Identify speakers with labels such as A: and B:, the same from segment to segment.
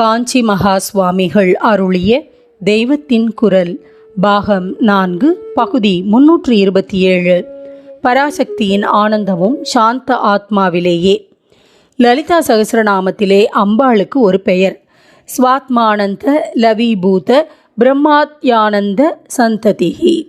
A: காஞ்சி மகா சுவாமிகள் அருளிய தெய்வத்தின் குரல் பாகம் நான்கு பகுதி முன்னூற்று இருபத்தி ஏழு பராசக்தியின் ஆனந்தமும் சாந்த ஆத்மாவிலேயே. லலிதா சகசிரநாமத்திலே அம்பாளுக்கு ஒரு பெயர். ஸ்வாத்மானந்த லவிபூத பிரம்மாத்யானந்த சந்ததிகி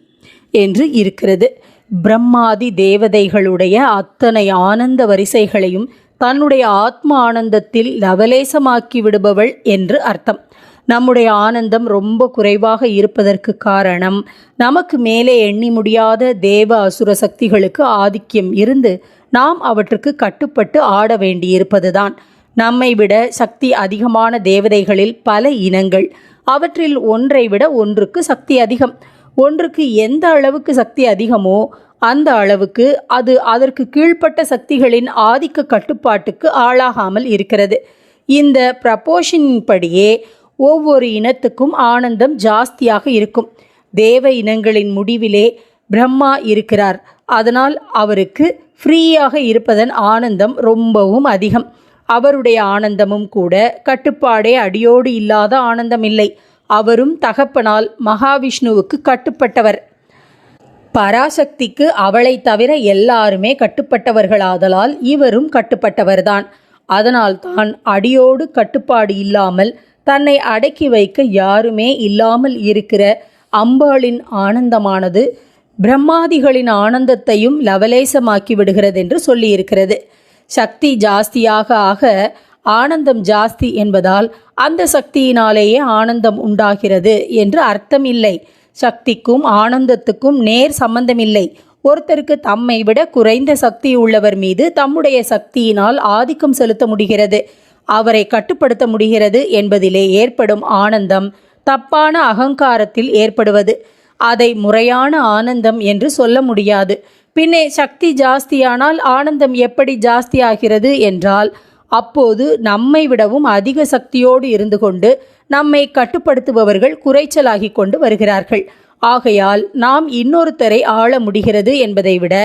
A: என்று இருக்கிறது. பிரம்மாதி தேவதைகளுடைய அத்தனை ஆனந்த வரிசைகளையும் தன்னுடைய ஆத்ம ஆனந்தத்தில் லவலேசமாக்கி விடுபவள் என்று அர்த்தம். நம்முடைய ஆனந்தம் ரொம்ப குறைவாக இருப்பதற்கு காரணம் நமக்கு மேலே எண்ணி முடியாத தேவ அசுர சக்திகளுக்கு ஆதிக்கம் இருந்து நாம் அவற்றுக்கு கட்டுப்பட்டு ஆட வேண்டியிருப்பதுதான். நம்மை விட சக்தி அதிகமான தேவதைகளில் பல இனங்கள் அவற்றில் ஒன்றை விட ஒன்றுக்கு சக்தி அதிகம். ஒன்றுக்கு எந்த அளவுக்கு சக்தி அதிகமோ அந்த அளவுக்கு அது அதற்கு கீழ்ப்பட்ட சக்திகளின் ஆதிக்க கட்டுப்பாட்டுக்கு ஆளாகாமல் இருக்கிறது. இந்த ப்ரப்போர்ஷனின் படியே ஒவ்வொரு இனத்துக்கும் ஆனந்தம் ஜாஸ்தியாக இருக்கும். தேவ இனங்களின் முடிவிலே பிரம்மா இருக்கிறார். அதனால் அவருக்கு ஃப்ரீயாக இருப்பதன் ஆனந்தம் ரொம்பவும் அதிகம். அவருடைய ஆனந்தமும் கூட கட்டுப்பாடே அடியோடு இல்லாத ஆனந்தம் இல்லை அவரும் தகப்பனால் மகாவிஷ்ணுவுக்கு கட்டுப்பட்டவர். பராசக்திக்கு அவளை தவிர எல்லாருமே கட்டுப்பட்டவர்களாதலால் இவரும் கட்டுப்பட்டவர்தான். அதனால் தான் அடியோடு கட்டுப்பாடு இல்லாமல் தன்னை அடக்கி வைக்க யாருமே இல்லாமல் இருக்கிற அம்பாளின் ஆனந்தமானது பிரம்மாதிகளின் ஆனந்தத்தையும் லவலேசமாக்கி விடுகிறது என்று சொல்லியிருக்கிறது. சக்தி ஜாஸ்தியாக ஆக ஆனந்தம் ஜாஸ்தி என்பதால் அந்த சக்தியினாலேயே ஆனந்தம் உண்டாகிறது என்று அர்த்தம் இல்லை சக்திக்கும் ஆனந்தத்துக்கும் நேர் சம்பந்தமில்லை. ஒருத்தருக்கு தம்மை விட குறைந்த சக்தி உள்ளவர் மீது தம்முடைய சக்தியினால் ஆதிக்கம் செலுத்த முடிகிறது. அவரை கட்டுப்படுத்த முடிகிறது என்பதிலே ஏற்படும் ஆனந்தம் தப்பான அகங்காரத்தில் ஏற்படுவது. அதை முறையான ஆனந்தம் என்று சொல்ல முடியாது. பின்னே சக்தி ஜாஸ்தியானால் ஆனந்தம் எப்படி ஜாஸ்தியாகிறது என்றால் அப்போது நம்மை விடவும் அதிக சக்தியோடு இருந்து கொண்டு நம்மை கட்டுப்படுத்துபவர்கள் குறைச்சலாகி கொண்டு வருகிறார்கள். ஆகையால் நாம் இன்னொருத்தரை ஆள முடிகிறது என்பதை விட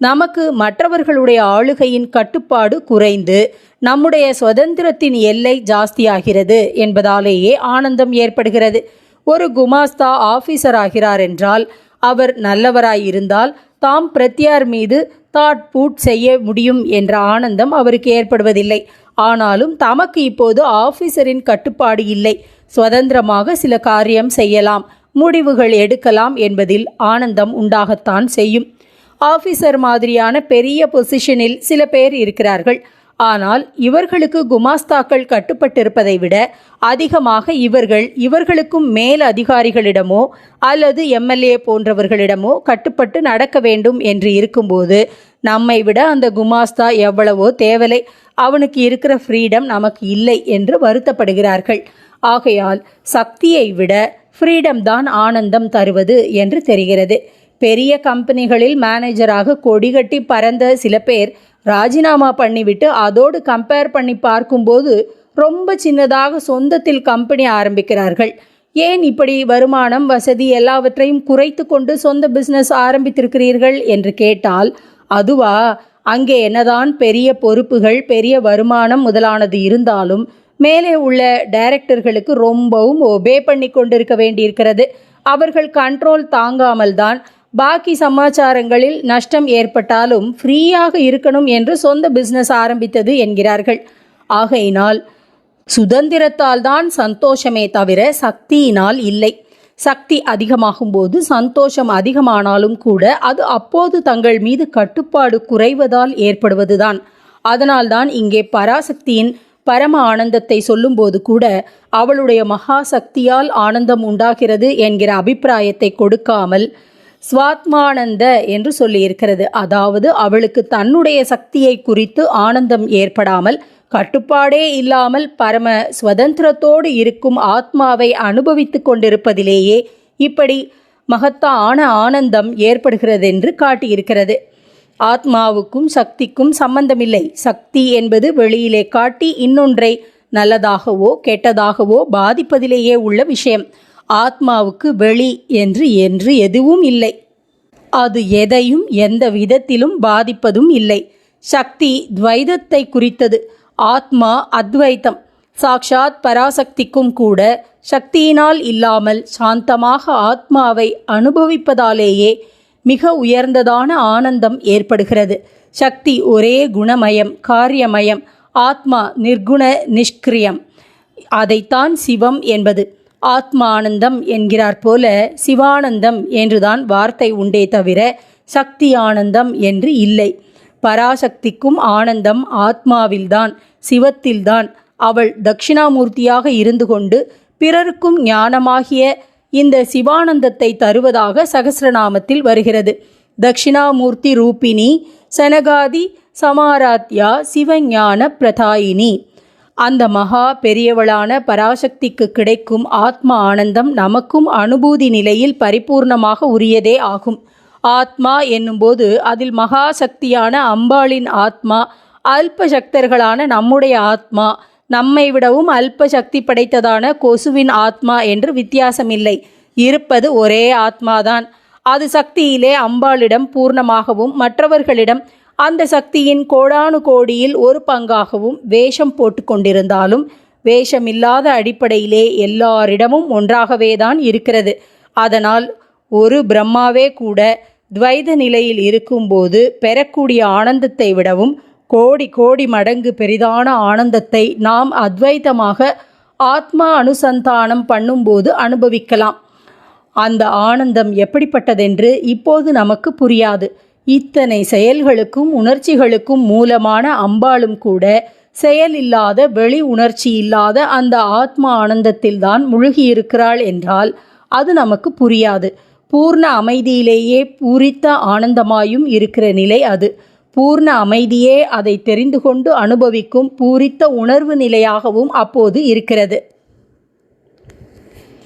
A: நமக்கு மற்றவர்களுடைய ஆளுகையின் கட்டுப்பாடு குறைந்து நம்முடைய சுதந்திரத்தின் எல்லை ஜாஸ்தியாகிறது என்பதாலேயே ஆனந்தம் ஏற்படுகிறது. ஒரு குமாஸ்தா ஆபீசர் ஆகிறார் என்றால் அவர் நல்லவராயிருந்தால் தாம் பிரத்யார் மீது தாட் பூட் செய்ய முடியும் என்ற ஆனந்தம் அவருக்கு ஏற்படுவதில்லை. ஆனாலும் தமக்கு இப்போது ஆபீசரின் கட்டுப்பாடு இல்லை. சுதந்திரமாக சில காரியம் செய்யலாம் முடிவுகள் எடுக்கலாம் என்பதில் ஆனந்தம் உண்டாகத்தான் செய்யும். ஆபீசர் மாதிரியான பெரிய பொசிஷனில் சில பேர் இருக்கிறார்கள். ஆனால் இவர்களுக்கு குமாஸ்தாக்கள் கட்டுப்பட்டிருப்பதை விட அதிகமாக இவர்கள் இவர்களுக்கும் மேல் அதிகாரிகளிடமோ அல்லது எம்எல்ஏ போன்றவர்களிடமோ கட்டுப்பட்டு நடக்க வேண்டும் என்று இருக்கும்போது நம்மை விட அந்த குமாஸ்தா எவ்வளவோ தேவலை அவனுக்கு இருக்கிற ஃப்ரீடம் நமக்கு இல்லை என்று வருத்தப்படுகிறார்கள். ஆகையால் சக்தியை விட ஃப்ரீடம் தான் ஆனந்தம் தருவது என்று தெரிகிறது. பெரிய கம்பெனிகளில் மேனேஜராக கொடிகட்டி பறந்த சில பேர் ராஜினாமா பண்ணிவிட்டு அதோடு கம்பேர் பண்ணி பார்க்கும்போது ரொம்ப சின்னதாக சொந்தத்தில் கம்பெனி ஆரம்பிக்கிறார்கள். ஏன் இப்படி வருமானம் வசதி எல்லாவற்றையும் குறைத்து கொண்டு சொந்த பிஸ்னஸ் ஆரம்பித்திருக்கிறீர்கள் என்று கேட்டால் அதுவா? அங்கே என்னதான் பெரிய பொறுப்புகள் பெரிய வருமானம் முதலானது இருந்தாலும் மேலே உள்ள டைரக்டர்களுக்கு ரொம்பவும் ஒபே பண்ணி கொண்டிருக்க வேண்டியிருக்கிறது. அவர்கள் கண்ட்ரோல் தாங்காமல் தான் பாக்கி சமாச்சாரங்களில் நஷ்டம் ஏற்பட்டாலும் ஃப்ரீயாக இருக்கணும் என்று சொந்த பிஸ்னஸ் ஆரம்பித்தது என்கிறார்கள். ஆகையினால் சுதந்திரத்தால் தான் சந்தோஷமே தவிர சக்தியினால் இல்லை. சக்தி அதிகமாகும் போது சந்தோஷம் அதிகமானாலும் கூட அது அப்போது தங்கள் மீது கட்டுப்பாடு குறைவதால் ஏற்படுவதுதான். அதனால்தான் இங்கே பராசக்தியின் பரம ஆனந்தத்தை சொல்லும்போது கூட அவளுடைய மகா சக்தியால் ஆனந்தம் உண்டாகிறது என்கிற அபிப்பிராயத்தை கொடுக்காமல் ஸ்வாத்மானந்த என்று சொல்லியிருக்கிறது. அதாவது அவளுக்கு தன்னுடைய சக்தியை குறித்து ஆனந்தம் ஏற்படாமல் கட்டுப்பாடே இல்லாமல் பரம சுதந்திரத்தோடு இருக்கும் ஆத்மாவை அனுபவித்து கொண்டிருப்பதிலேயே இப்படி மகத்தான ஆனந்தம் ஏற்படுகிறது என்று காட்டியிருக்கிறது. ஆத்மாவுக்கும் சக்திக்கும் சம்பந்தமில்லை. சக்தி என்பது வெளியிலே காட்டி இன்னொன்றை நல்லதாகவோ கெட்டதாகவோ பாதிப்பதிலேயே உள்ள விஷயம். ஆத்மாவுக்கு வெளி என்று என்று எதுவும் இல்லை. அது எதையும் எந்த விதத்திலும் பாதிப்பதும் இல்லை. சக்தி துவைதத்தை குறித்தது. ஆத்மா அத்வைத்தம். சாக்ஷாத் பராசக்திக்கும் கூட சக்தியினால் இல்லாமல் சாந்தமாக ஆத்மாவை அனுபவிப்பதாலேயே மிக உயர்ந்ததான ஆனந்தம் ஏற்படுகிறது. சக்தி ஒரே குணமயம் காரியமயம். ஆத்மா நிர்குண நிஷ்கிரியம். அதைத்தான் சிவம் என்பது. ஆத்மானந்தம் என்கிறார் போல சிவானந்தம் என்றுதான் வார்த்தை உண்டே தவிர சக்தி ஆனந்தம் என்று இல்லை. பராசக்திக்கும் ஆனந்தம் ஆத்மாவில்தான் சிவத்தில்தான். அவள் தட்சிணாமூர்த்தியாக இருந்து கொண்டு பிறருக்கும் ஞானமாகிய இந்த சிவானந்தத்தை தருவதாக சகசிரநாமத்தில் வருகிறது. தட்சிணாமூர்த்தி ரூபிணி சனகாதி சமாராத்யா சிவஞான பிரதாயினி. அந்த மகா பெரியவளான பராசக்திக்கு கிடைக்கும் ஆத்ம ஆனந்தம் நமக்கும் அனுபூதி நிலையில் பரிபூர்ணமாக உரியதே ஆகும். ஆத்மா என்னும்போது அதில் மகா சக்தியான அம்பாளின் ஆத்மா அல்ப சக்தர்களான நம்முடைய ஆத்மா நம்மை விடவும் அல்ப சக்தி படைத்ததான கொசுவின் ஆத்மா என்று வித்தியாசமில்லை. இருப்பது ஒரே ஆத்மாதான். அது சக்தியிலே அம்பாளிடம் பூர்ணமாகவும் மற்றவர்களிடம் அந்த சக்தியின் கோடானு கோடியில் ஒரு பங்காகவும் வேஷம் போட்டு கொண்டிருந்தாலும் வேஷமில்லாத அடிப்படையிலே எல்லாரிடமும் ஒன்றாகவே தான் இருக்கிறது. அதனால் ஒரு பிரம்மாவே கூட துவைத நிலையில் இருக்கும்போது பெறக்கூடிய ஆனந்தத்தை விடவும் கோடி கோடி மடங்கு பெரிதான ஆனந்தத்தை நாம் அத்வைதமாக ஆத்மா அனுசந்தானம் பண்ணும்போது அனுபவிக்கலாம். அந்த ஆனந்தம் எப்படிப்பட்டதென்று இப்போது நமக்கு புரியாது. இத்தனை செயல்களுக்கும் உணர்ச்சிகளுக்கும் மூலமான அம்பாளும் கூட செயலில்லாத வெளி உணர்ச்சி இல்லாத அந்த ஆத்மா ஆனந்தத்தில்தான் முழுகியிருக்கிறாள் என்றால் அது நமக்கு புரியாது. பூர்ண அமைதியிலேயே பூரித்த ஆனந்தமாயும் இருக்கிற நிலை அது. பூர்ண அமைதியே அதை தெரிந்து கொண்டு அனுபவிக்கும் பூரித்த உணர்வு நிலையாகவும் அப்போது இருக்கிறது.